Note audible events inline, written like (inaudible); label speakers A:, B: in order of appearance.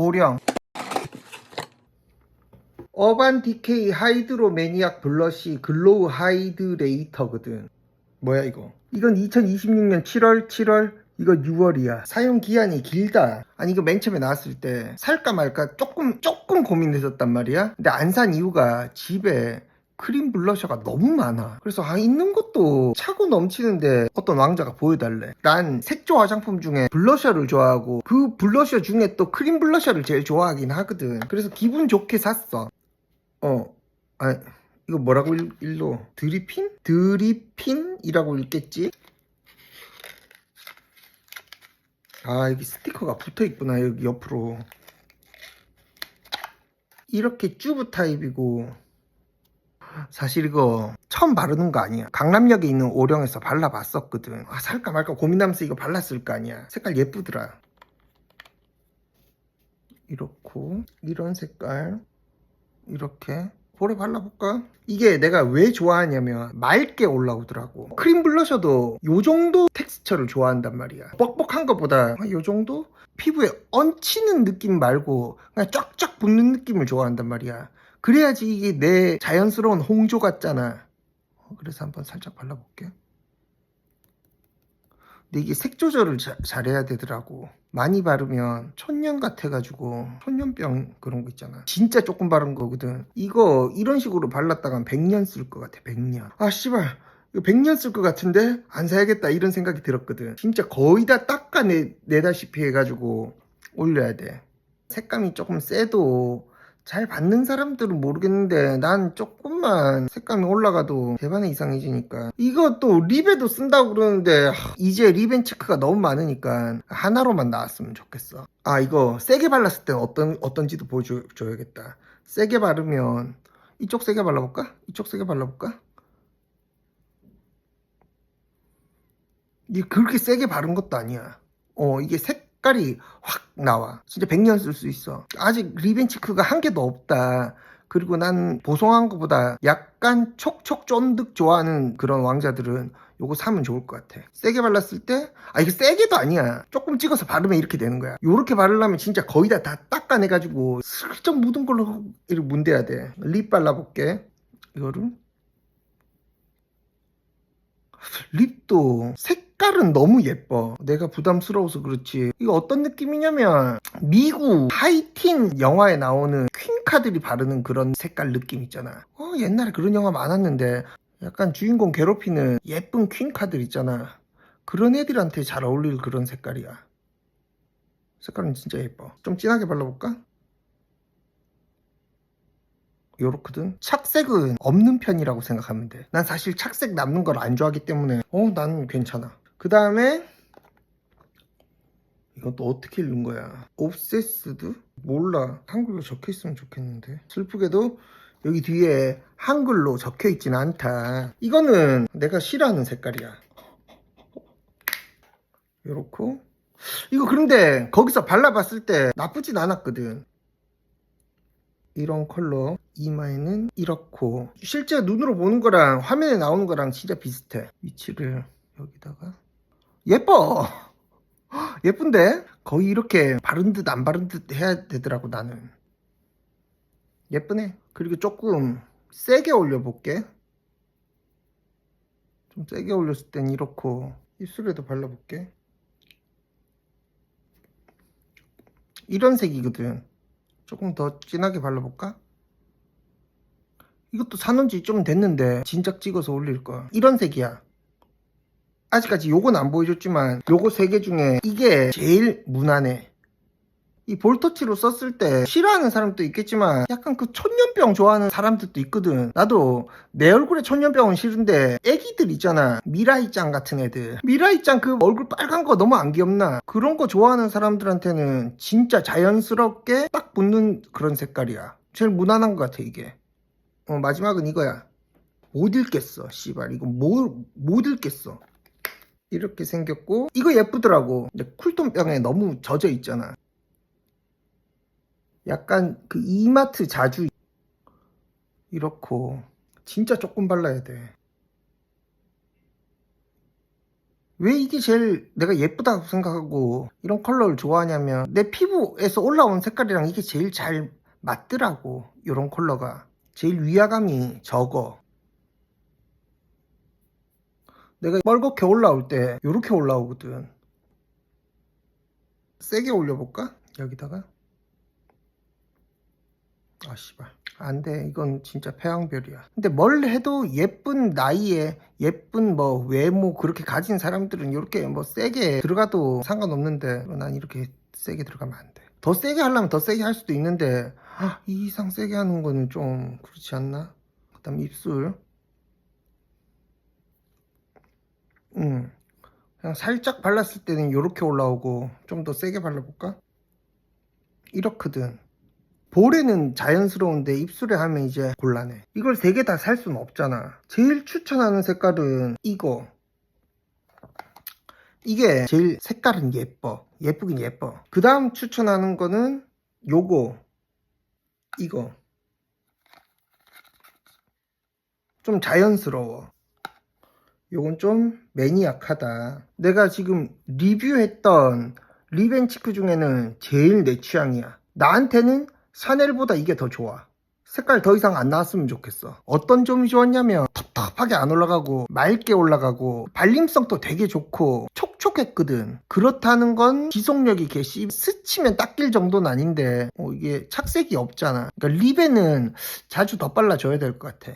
A: 오령. 어반 디케이 하이드로 매니악 블러시 글로우 하이드레이터거든. 뭐야 이거? 이건 2026년 7월 7월 이거 6월이야. 사용 기한이 길다. 아니 이거 맨 처음에 나왔을 때 살까 말까 조금 조금 고민했었단 말이야. 근데 안 산 이유가 집에 크림 블러셔가 너무 많아. 그래서 아 있는 것도 차고 넘치는데 어떤 왕자가 보여달래. 난 색조 화장품 중에 블러셔를 좋아하고 그 블러셔 중에 또 크림 블러셔를 제일 좋아하긴 하거든. 그래서 기분 좋게 샀어. 어 아, 이거 뭐라고 읽, 읽어 드리핀? 드리핀이라고 읽겠지? 아 여기 스티커가 붙어 있구나 여기 옆으로. 이렇게 튜브 타입이고 사실 이거 처음 바르는 거 아니야. 강남역에 있는 오령에서 발라봤었거든. 아 살까 말까 고민하면서 이거 발랐을 거 아니야. 색깔 예쁘더라. 이렇고 이런 색깔. 이렇게. 볼에 발라볼까? 이게 내가 왜 좋아하냐면 맑게 올라오더라고. 크림 블러셔도 요 정도 텍스처를 좋아한단 말이야. 뻑뻑한 것보다 요 정도? 피부에 얹히는 느낌 말고 그냥 쫙쫙 붙는 느낌을 좋아한단 말이야 그래야지 이게 내 자연스러운 홍조 같잖아. 어, 그래서 한번 살짝 발라볼게. 근데 이게 색 조절을 자- 잘해야 되더라고. 많이 바르면 천년 같아가지고 천년병 그런 거 있잖아. 진짜 조금 바른 거거든. 이거 이런 식으로 발랐다간 100년 쓸 것 같아 100년. 아 씨발. 이거 100년 쓸 것 같은데? 안 사야겠다 이런 생각이 들었거든. 진짜 거의 다 닦아내다시피 해가지고 올려야 돼. 색감이 조금 세도 잘 받는 사람들은 모르겠는데 난 조금만 색감이 올라가도 대반의 이상해지니까 또 립에도 쓴다고 그러는데 하, 이제 립앤체크가 너무 많으니까 하나로만 나왔으면 좋겠어 아 이거 세게 발랐을 때 어떤, 어떤지도 보여줘야겠다 세게 바르면 이쪽 세게 발라볼까? 이쪽 세게 발라볼까? 이게 그렇게 세게 바른 것도 아니야 어 이게 색 깔이 확 나와. 진짜 100년 쓸 수 있어. 아직 리벤치크가 한 개도 없다. 그리고 난 보송한 것보다 약간 촉촉 쫀득 좋아하는 그런 왕자들은 요거 사면 좋을 것 같아. 세게 발랐을 때 아 이게 세게도 아니야. 조금 찍어서 바르면 이렇게 되는 거야. 요렇게 바르려면 진짜 거의 다, 다 닦아내가지고 슬쩍 묻은 걸로 이렇게 문대야 돼 립 발라볼게. 이거를 립도 색깔은 너무 예뻐. 내가 부담스러워서 그렇지. 이거 어떤 느낌이냐면 미국 하이틴 영화에 나오는 퀸카들이 바르는 그런 색깔 느낌 있잖아. 어, 옛날에 그런 영화 많았는데 약간 주인공 괴롭히는 예쁜 퀸카들 있잖아. 그런 애들한테 잘 어울릴 그런 색깔이야. 색깔은 진짜 예뻐. 좀 진하게 발라볼까? 요렇거든? 착색은 없는 편이라고 생각하면 돼난 사실 착색 남는 걸 안 좋아하기 때문에. 어 난 괜찮아. 그 다음에 이건 또 어떻게 읽는 거야? 옵세스드? 몰라. 한글로 적혀 있으면 좋겠는데. 슬프게도 여기 뒤에 한글로 적혀 있진 않다. 이거는 내가 싫어하는 색깔이야. 요렇고. 이거 그런데 거기서 발라봤을 때 나쁘진 않았거든 이런 컬러 이마에는 이렇고 실제 눈으로 보는 거랑 화면에 나오는 거랑 진짜 비슷해. 위치를 여기다가. 예뻐! (gasps) 예쁜데? 거의 이렇게 바른 듯 안 바른 듯 해야 되더라고 나는. 예쁘네. 그리고 조금 세게 올려볼게. 좀 세게 올렸을 땐 이렇고 입술에도 발라볼게. 이런 색이거든 조금 더 진하게 발라볼까? 이것도 사놓은 지 좀 됐는데 진작 찍어서 올릴 거야 이런 색이야. 아직까지 요건 안 보여줬지만 요거 세 개 중에 이게 제일 무난해 이 볼터치로 썼을 때 싫어하는 사람도 있겠지만 약간 그 천년병 좋아하는 사람들도 있거든. 나도 내 얼굴에 천년병은 싫은데 애기들 있잖아. 미라이짱 같은 애들. 미라이짱 그 얼굴 빨간 거 너무 안 귀엽나? 그런 거 좋아하는 사람들한테는 진짜 자연스럽게 딱 붙는 그런 색깔이야. 제일 무난한 것 같아 이게. 어 마지막은 이거야. 못 읽겠어 씨발. 이거 못, 못 읽겠어. 이렇게 생겼고 이거 예쁘더라고. 근데 쿨톤병에 너무 젖어 있잖아 약간 그 이마트 자주 이렇고 진짜 조금 발라야 돼. 왜 이게 제일 내가 예쁘다고 생각하고 이런 컬러를 좋아하냐면 내 피부에서 올라온 색깔이랑 이게 제일 잘 맞더라고. 이런 컬러가. 제일 위화감이 적어. 내가 뻘겋게 올라올 때 이렇게 올라오거든. 세게 올려볼까? 여기다가 아 씨발. 안돼 이건 진짜 폐왕별이야. 근데 뭘 해도 예쁜 나이에 예쁜 뭐 외모 그렇게 가진 사람들은 이렇게 뭐 세게 들어가도 상관없는데 난 이렇게 세게 들어가면 안돼더 세게 하려면 더 세게 할 수도 있는데 아, 이 이상 세게 하는 거는 좀 그렇지 않나? 그 다음 입술. 음. 그냥 살짝 발랐을 때는 이렇게 올라오고 좀 더 세게 발라볼까? 이렇거든 볼에는 자연스러운데 입술에 하면 이제 곤란해. 이걸 세 개 다 살 수는 없잖아. 제일 추천하는 색깔은 이거. 이게 제일 색깔은 예뻐. 예쁘긴 예뻐. 그 다음 추천하는 거는 요거. 이거. 좀 자연스러워. 요건 좀 매니악하다. 내가 지금 리뷰했던 리벤치크 중에는 제일 내 취향이야. 나한테는 샤넬보다 이게 더 좋아. 색깔 더 이상 안 나왔으면 좋겠어. 어떤 점이 좋았냐면 텁텁하게 안 올라가고 맑게 올라가고 발림성도 되게 좋고 촉촉했거든. 그렇다는 건 지속력이 개씨 스치면 닦일 정도는 아닌데 어, 이게 착색이 없잖아. 그러니까 립에는 자주 더 발라줘야 될 것 같아.